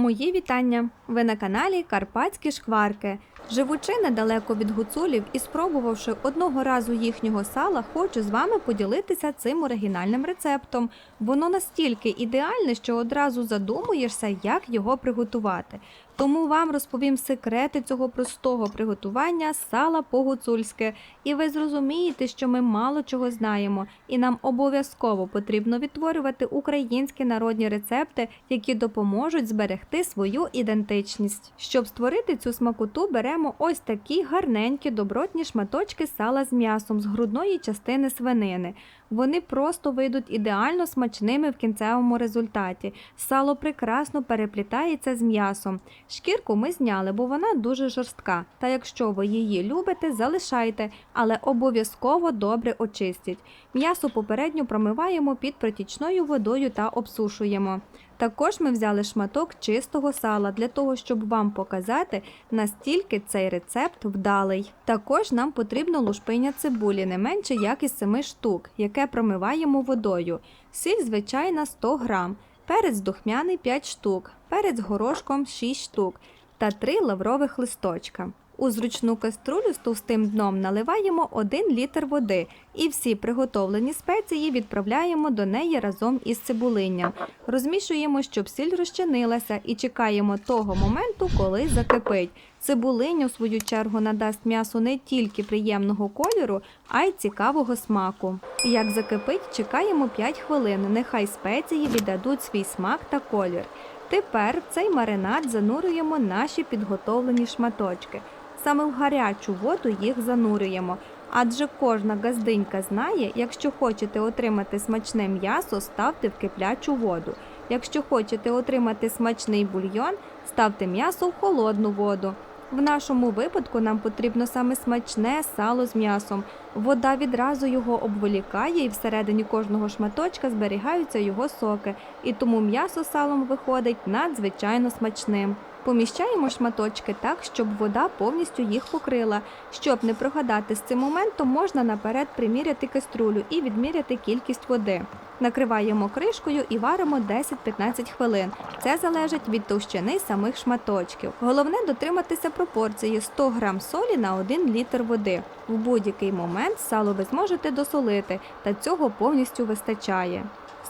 Мої вітання! Ви на каналі Карпатські шкварки. Живучи недалеко від гуцулів і спробувавши одного разу їхнього сала, хочу з вами поділитися цим оригінальним рецептом. Воно настільки ідеальне, що одразу задумуєшся, як його приготувати. Тому вам розповім секрети цього простого приготування сала по-гуцульськи, і ви зрозумієте, що ми мало чого знаємо, і нам обов'язково потрібно відтворювати українські народні рецепти, які допоможуть зберегти свою ідентичність. Щоб створити цю смакоту, беремо ось такі гарненькі добротні шматочки сала з м'ясом з грудної частини свинини. Вони просто вийдуть ідеально смачними в кінцевому результаті. Сало прекрасно переплітається з м'ясом. Шкірку ми зняли, бо вона дуже жорстка. Та якщо ви її любите, залишайте, але обов'язково добре очистіть. М'ясо попередньо промиваємо під протічною водою та обсушуємо. Також ми взяли шматок чистого сала для того, щоб вам показати, настільки цей рецепт вдалий. Також нам потрібно лушпиня цибулі не менше як із 7 штук, яке промиваємо водою. Сіль звичайна 100 грам, перець духмяний 5 штук, перець горошком 6 штук та 3 лаврових листочка. У зручну каструлю з товстим дном наливаємо 1 літр води і всі приготовлені спеції відправляємо до неї разом із цибулинням. Розмішуємо, щоб сіль розчинилася і чекаємо того моменту, коли закипить. Цибулиня, у свою чергу, надасть м'ясу не тільки приємного кольору, а й цікавого смаку. Як закипить, чекаємо 5 хвилин. Нехай спеції віддадуть свій смак та колір. Тепер в цей маринад занурюємо наші підготовлені шматочки. Саме в гарячу воду їх занурюємо. Адже кожна газдинька знає, якщо хочете отримати смачне м'ясо, ставте в киплячу воду. Якщо хочете отримати смачний бульйон, ставте м'ясо в холодну воду. В нашому випадку нам потрібно саме смачне сало з м'ясом. Вода відразу його обволікає і всередині кожного шматочка зберігаються його соки, і тому м'ясо салом виходить надзвичайно смачним. Поміщаємо шматочки так, щоб вода повністю їх покрила. Щоб не прогадати з цим моментом, можна наперед приміряти каструлю і відміряти кількість води. Накриваємо кришкою і варимо 10-15 хвилин. Це залежить від товщини самих шматочків. Головне дотриматися пропорції 100 г солі на 1 літр води. В будь-який момент сало ви зможете досолити, та цього повністю вистачає.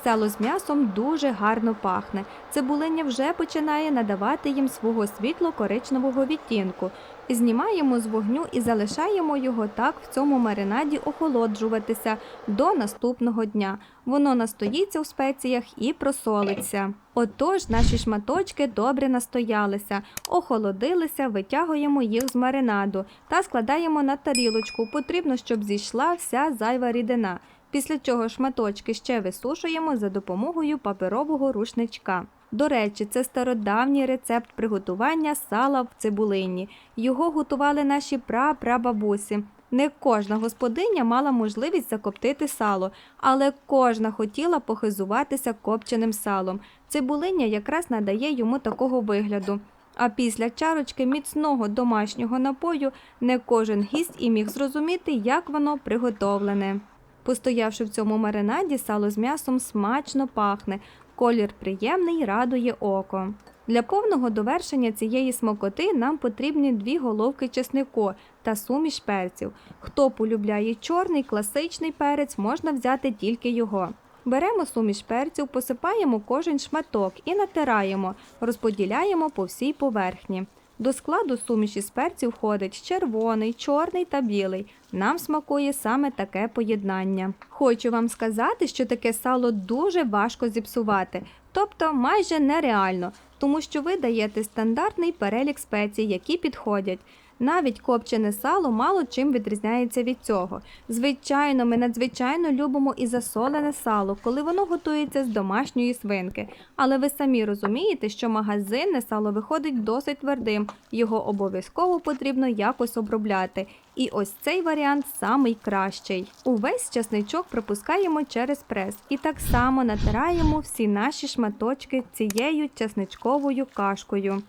Сало з м'ясом дуже гарно пахне. Цибулиня вже починає надавати їм свого світло-коричневого відтінку. Знімаємо з вогню і залишаємо його так в цьому маринаді охолоджуватися до наступного дня. Воно настоїться у спеціях і просолиться. Отож, наші шматочки добре настоялися, охолодилися, витягуємо їх з маринаду та складаємо на тарілочку. Потрібно, щоб зійшла вся зайва рідина. Після чого шматочки ще висушуємо за допомогою паперового рушничка. До речі, це стародавній рецепт приготування сала в цибулині. Його готували наші пра-прабабусі. Не кожна господиня мала можливість закоптити сало, але кожна хотіла похизуватися копченим салом. Цибулиня якраз надає йому такого вигляду. А після чарочки міцного домашнього напою не кожен гість і міг зрозуміти, як воно приготовлене. Постоявши в цьому маринаді, сало з м'ясом смачно пахне, колір приємний, радує око. Для повного довершення цієї смакоти нам потрібні дві головки чеснику та суміш перців. Хто полюбляє чорний класичний перець, можна взяти тільки його. Беремо суміш перців, посипаємо кожен шматок і натираємо, розподіляємо по всій поверхні. До складу суміші з перців входить червоний, чорний та білий. Нам смакує саме таке поєднання. Хочу вам сказати, що таке сало дуже важко зіпсувати, тобто майже нереально, тому що ви даєте стандартний перелік спецій, які підходять. Навіть копчене сало мало чим відрізняється від цього. Звичайно, ми надзвичайно любимо і засолене сало, коли воно готується з домашньої свинки. Але ви самі розумієте, що магазинне сало виходить досить твердим, його обов'язково потрібно якось обробляти. І ось цей варіант самий кращий. Увесь часничок пропускаємо через прес і так само натираємо всі наші шматочки цією часничковою кашкою.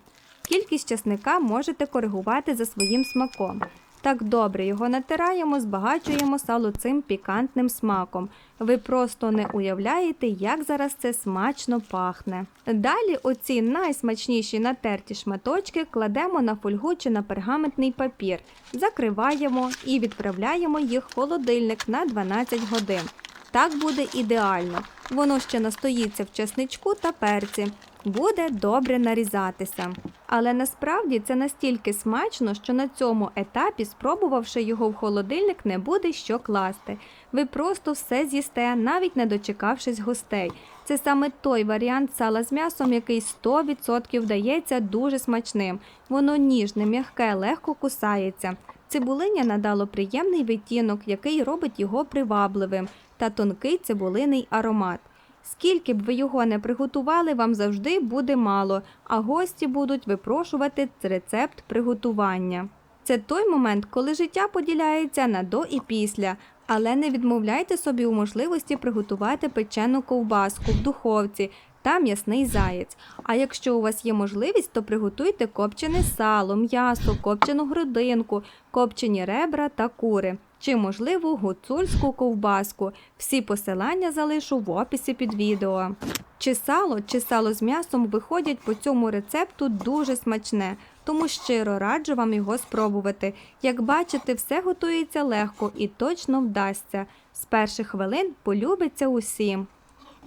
Кількість часника можете коригувати за своїм смаком. Так добре його натираємо, збагачуємо сало цим пікантним смаком. Ви просто не уявляєте, як зараз це смачно пахне. Далі оці найсмачніші натерті шматочки кладемо на фольгу чи на пергаментний папір, закриваємо і відправляємо їх в холодильник на 12 годин. Так буде ідеально. Воно ще настоїться в чесничку та перці. Буде добре нарізатися. Але насправді це настільки смачно, що на цьому етапі, спробувавши його в холодильник, не буде що класти. Ви просто все з'їсте, навіть не дочекавшись гостей. Це саме той варіант сала з м'ясом, який 100% вдається дуже смачним. Воно ніжне, м'яке, легко кусається. Цибулиня надало приємний відтінок, який робить його привабливим, та тонкий цибулиний аромат. Скільки б ви його не приготували, вам завжди буде мало, а гості будуть випрошувати рецепт приготування. Це той момент, коли життя поділяється на до і після, але не відмовляйте собі у можливості приготувати печену ковбаску в духовці та м'ясний заєць. А якщо у вас є можливість, то приготуйте копчене сало, м'ясо, копчену грудинку, копчені ребра та кури. Чи, можливо, гуцульську ковбаску. Всі посилання залишу в описі під відео. Чи сало, чи сало з м'ясом виходять по цьому рецепту дуже смачне, тому щиро раджу вам його спробувати. Як бачите, все готується легко і точно вдасться. З перших хвилин полюбиться усім.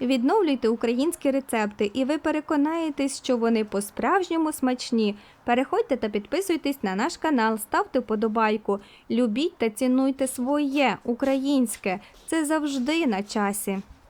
Відновлюйте українські рецепти, і ви переконаєтесь, що вони по-справжньому смачні. Переходьте та підписуйтесь на наш канал, ставте вподобайку. Любіть та цінуйте своє українське. Це завжди на часі.